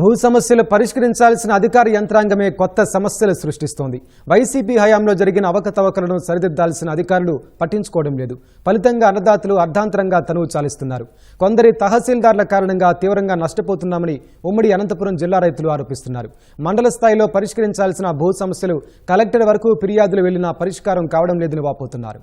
భూ సమస్యలు పరిష్కరించాల్సిన అధికార యంత్రాంగమే కొత్త సమస్యలు సృష్టిస్తోంది. వైసీపీ హయాంలో జరిగిన అవకతవకలను సరిదిద్దాల్సిన అధికారులు పట్టించుకోవడం లేదు. ఫలితంగా అన్నదాతలు అర్ధాంతరంగా తనువు చాలిస్తున్నారు. కొందరి తహసీల్దార్ల కారణంగా తీవ్రంగా నష్టపోతున్నామని ఉమ్మడి అనంతపురం జిల్లా రైతులు ఆరోపిస్తున్నారు. మండల స్థాయిలో పరిష్కరించాల్సిన భూ సమస్యలు కలెక్టర్ వరకు ఫిర్యాదులు వెళ్ళినా పరిష్కారం కావడం లేదని వాపోతున్నారు.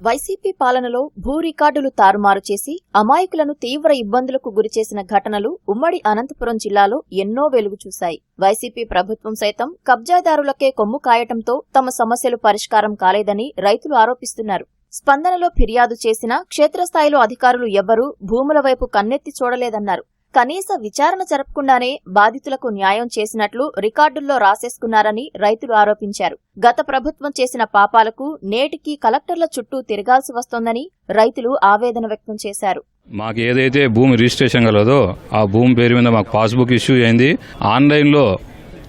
వైసీపీ పాలనలో భూ రికార్డులు తారుమారు చేసి అమాయకులను తీవ్ర ఇబ్బందులకు గురిచేసిన ఘటనలు ఉమ్మడి అనంతపురం జిల్లాలో ఎన్నో వెలుగు చూశాయి. వైసీపీ ప్రభుత్వం సైతం కబ్జాదారులకే కొమ్ము కాయటంతో తమ సమస్యలు పరిష్కారం కాలేదని రైతులు ఆరోపిస్తున్నారు. స్పందనలో ఫిర్యాదు చేసినా క్షేత్రస్థాయిలో అధికారులు ఎవ్వరూ భూముల వైపు కన్నెత్తి చూడలేదన్నారు. కనీస విచారణ జరపకుండానే బాధితులకు న్యాయం చేసినట్లు రికార్డుల్లో రాసేసుకున్నారని రైతులు ఆరోపించారు. గత ప్రభుత్వం చేసిన పాపాలకు నేటికి కలెక్టర్ల చుట్టూ తిరగాల్సి వస్తోందని రైతులు ఆవేదన వ్యక్తం చేశారు. మాకు ఏదైతే భూమి రిజిస్ట్రేషన్ కలదో ఆ భూమి పేరు మీద మాకు పాస్బుక్ ఇష్యూ అయింది. ఆన్లైన్లో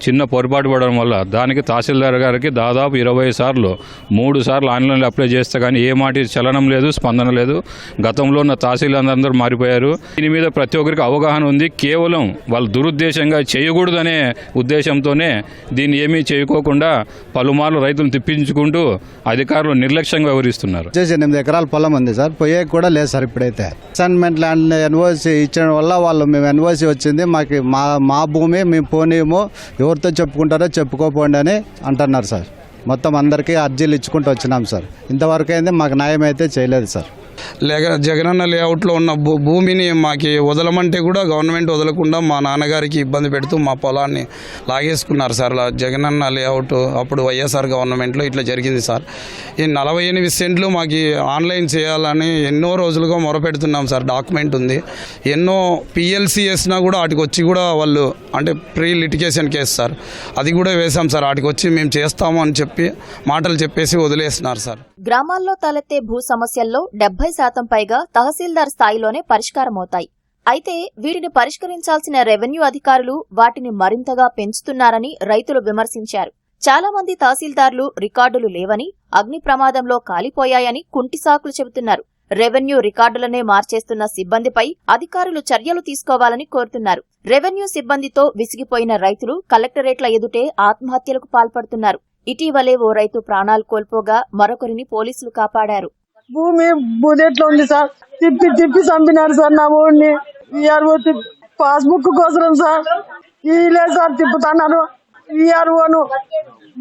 చిన్న పొరపాటు పడడం వల్ల దానికి తహసీల్దార్ గారికి దాదాపు ఇరవై సార్లు మూడు సార్లు ఆన్లైన్లో అప్లై చేస్తే కానీ ఏ మాట చలనం లేదు స్పందన లేదు. గతంలో ఉన్న తహసీల్దార్ అందరూ మారిపోయారు. దీని మీద ప్రతి ఒక్కరికి అవగాహన ఉంది. కేవలం వాళ్ళు దురుద్దేశంగా చేయకూడదనే ఉద్దేశంతోనే దీన్ని ఏమీ చేయకోకుండా పలుమార్లు రైతులు తిప్పించుకుంటూ అధికారులు నిర్లక్ష్యంగా వ్యవహరిస్తున్నారు. వచ్చేసి ఎనిమిది ఎకరాల పొలం ఉంది సార్. పోయే కూడా లేదు సార్ ఇప్పుడైతే. అసైన్మెంట్ ల్యాండ్ ఎన్ఓసి ఇచ్చడం వల్ల వాళ్ళు మేము ఎన్ఓసి వచ్చింది. మాకు మా మా భూమి మేము పోనీయము. ఎవరితో చెప్పుకుంటారో చెప్పుకోపోండి అని అంటున్నారు సార్. మొత్తం అందరికీ అర్జీలు ఇచ్చుకుంటూ వచ్చినాం సార్. ఇంతవరకు అయితే మాకు న్యాయం అయితే చేయలేదు సార్. లేక జగనన్న లేఅవుట్లో ఉన్న భూ భూమిని మాకు వదలమంటే కూడా గవర్నమెంట్ వదలకుండా మా నాన్నగారికి ఇబ్బంది పెడుతూ మా పొలాన్ని లాగేసుకున్నారు సార్. జగనన్న లేఅవుట్ అప్పుడు వైఎస్ఆర్ గవర్నమెంట్లో ఇట్లా జరిగింది సార్. ఈ నలభై ఎనిమిది సెంట్లు మాకు ఆన్లైన్ చేయాలని ఎన్నో రోజులుగా మొరపెడుతున్నాం సార్. డాక్యుమెంట్ ఉంది. ఎన్నో పిఎల్సి వేసినా కూడా వాటికి వచ్చి కూడా వాళ్ళు అంటే ప్రీ లిటిగేషన్ కేసు సార్. అది కూడా వేసాం సార్. వాటికి వచ్చి మేము చేస్తాము అని చెప్పి మాటలు చెప్పేసి వదిలేస్తున్నారు సార్. గ్రామాల్లో తలెత్తే భూ సమస్యల్లో డెబ్బై శాతం పైగా తహసీల్దార్ స్థాయిలోనే పరిష్కారమవుతాయి. అయితే వీటిని పరిష్కరించాల్సిన రెవెన్యూ అధికారులు వాటిని మరింతగా పెంచుతున్నారని రైతులు విమర్శించారు. చాలా మంది తహసీల్దార్లు రికార్డులు లేవని అగ్ని ప్రమాదంలో కాలిపోయాయని కుంటి సాకులు చెబుతున్నారు. రెవెన్యూ రికార్డులనే మార్చేస్తున్న సిబ్బందిపై అధికారులు చర్యలు తీసుకోవాలని కోరుతున్నారు. రెవెన్యూ సిబ్బందితో విసిగిపోయిన రైతులు కలెక్టరేట్ల ఎదుటే ఆత్మహత్యలకు పాల్పడుతున్నారు. ఇటీవలే ఓ రైతు ప్రాణాలు కోల్పోగా మరొకరిని పోలీసులు కాపాడారు. భూమి బుదెట్లో ఉంది సార్. తిప్పి తిప్పి చంపినారు సార్ నా ఊరిని. ఈఆర్ఓ పాస్బుక్ కోసం సార్. ఈలే సార్ తిప్పుతున్నారు. ఈఆర్ఓను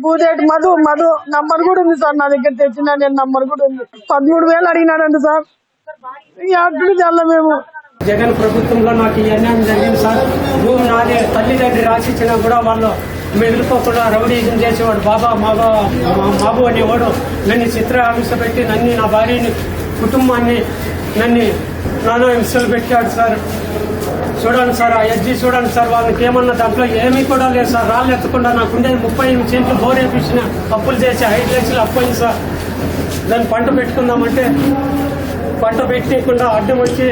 బూదేటి మధు మధు నంబర్ కూడా ఉంది సార్ నా దగ్గర తెచ్చిన నేను నంబర్ కూడా ఉంది. పదమూడు వేలు అడిగినాడండి సార్. అట్లు తెల్ల మేము. జగన్ ప్రభుత్వంలో నాకు ఈ అన్యాయం జరిగింది సార్. భూమి నాదే తల్లిదండ్రి రాసిచ్చినా కూడా వాళ్ళు మెదులుకోకుండా రౌడీజం చేసేవాడు బాబా మాబా మా- బాబు అనేవాడు. నన్ను చిత్ర హింస పెట్టి నన్ను నా భార్యని కుటుంబాన్ని నన్ను నానా హింసలు పెట్టాడు సార్. చూడండి సార్ ఆ ఎడ్జి చూడండి సార్ వాళ్ళకి ఏమన్నా దాంట్లో ఏమీ కూడా లేదు సార్. రాళ్ళు ఎత్తకుండా నాకు ఉండేది ముప్పై ఎనిమిది సెంట్లు బోర్ వేపించిన అప్పులు చేసి ఐదు లక్షలు అప్పయింది సార్. దాన్ని పంట పెట్టుకుందామంటే పంట పెట్టకుండా అడ్డం వచ్చి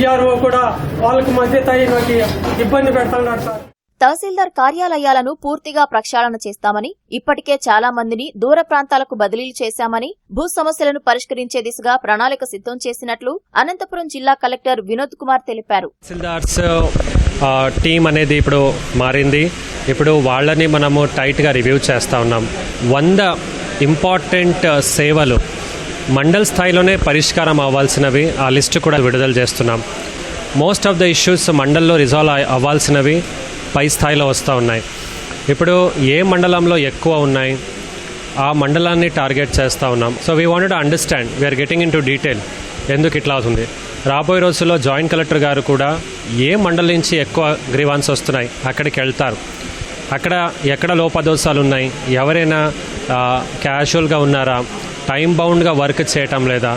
ఈఆర్ఓ కూడా వాళ్ళకి మధ్య తయ్యి నాకు ఇబ్బంది పెడుతున్నాడు సార్. తహసీల్దార్ కార్యాలయాలను పూర్తిగా ప్రక్షాళన చేస్తామని ఇప్పటికే చాలా మందిని దూర ప్రాంతాలకు బదిలీలు చేశామని భూ సమస్యలను పరిష్కరించే దిశగా ప్రణాళిక సిద్ధం చేసినట్లు అనంతపురం జిల్లా కలెక్టర్ వినోద్ కుమార్ తెలిపారు. తహసీల్దార్స్ టీం అనేది ఇప్పుడు మారింది. ఇప్పుడు వాళ్ళని మనము టైట్గా రివ్యూ చేస్తూ ఉన్నాం. వంద ఇంపార్టెంట్ సేవలు మండల్ స్థాయిలోనే పరిష్కారం అవ్వాల్సినవి ఆ లిస్టు కూడా విడుదల చేస్తున్నాం. మోస్ట్ ఆఫ్ ద ఇష్యూస్ మండల్లో రిజాల్వ్ అవ్వాల్సినవి పై స్థాయిలో వస్తూ ఉన్నాయి. ఇప్పుడు ఏ మండలంలో ఎక్కువ ఉన్నాయి? ఆ మండలాన్ని టార్గెట్ చేస్తూ ఉన్నాం. So we wanted understand we are getting into detail ఎందుకు ఇట్లా అవుతుంది? రాబోయే రోజుల్లో జాయింట్ కలెక్టర్ గారు కూడా ఏ మండలం నుంచి ఎక్కువ గ్రీవాన్స్ వస్తున్నాయి? అక్కడికి వెళ్తారు. అక్కడ ఎక్కడ లోపదోషాలు ఉన్నాయి? ఎవరైనా క్యాషువల్గా ఉన్నారా? టైం బౌండ్గా వర్క్ చేయటం లేదా?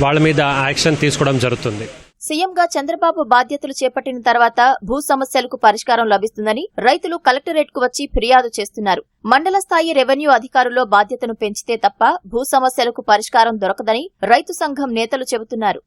వాళ్ళ మీద యాక్షన్ తీసుకోవడం జరుగుతుంది. సీఎంగా చంద్రబాబు బాధ్యతలు చేపట్టిన తర్వాత భూ సమస్యలకు పరిష్కారం లభిస్తుందని రైతులు కలెక్టరేట్కు వచ్చి ఫిర్యాదు చేస్తున్నారు. మండల స్థాయి రెవెన్యూ అధికారుల్లో బాధ్యతను పెంచితే తప్ప భూ సమస్యలకు పరిష్కారం దొరకదని రైతు సంఘం నేతలు చెబుతున్నారు.